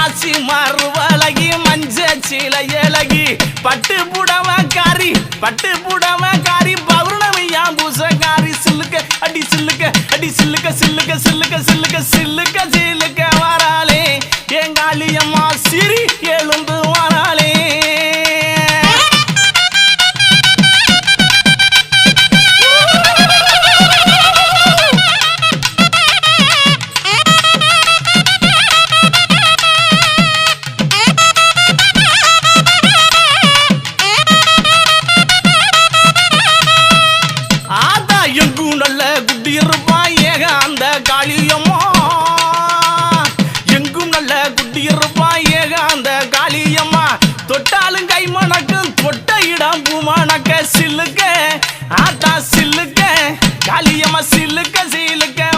காசி மறுவழகி மஞ்ச சில இலகி பட்டு புடவ காரி பட்டு புடவ காரி பௌர்ணமியா பூசகாரி சில்லுக்க அடி சில்லுக்க அடி சில்லுக்க சில்லுக்க சில்லுக்க சில்லுக்க சில்லுக்க சில்லுக்க வராளே. எங்காளியம்மா காளியம்மா. எங்கும் நல்ல குட்டி இருப்பா ஏகாந்த காளியம்மா. தொட்டாலும் கை மணக்கும் தொட்ட இடம் பூமணக்க சில்லுக்க. ஆத்தா சில்லுக்க காளியம்மா சில்லுக்க சில்லுக்க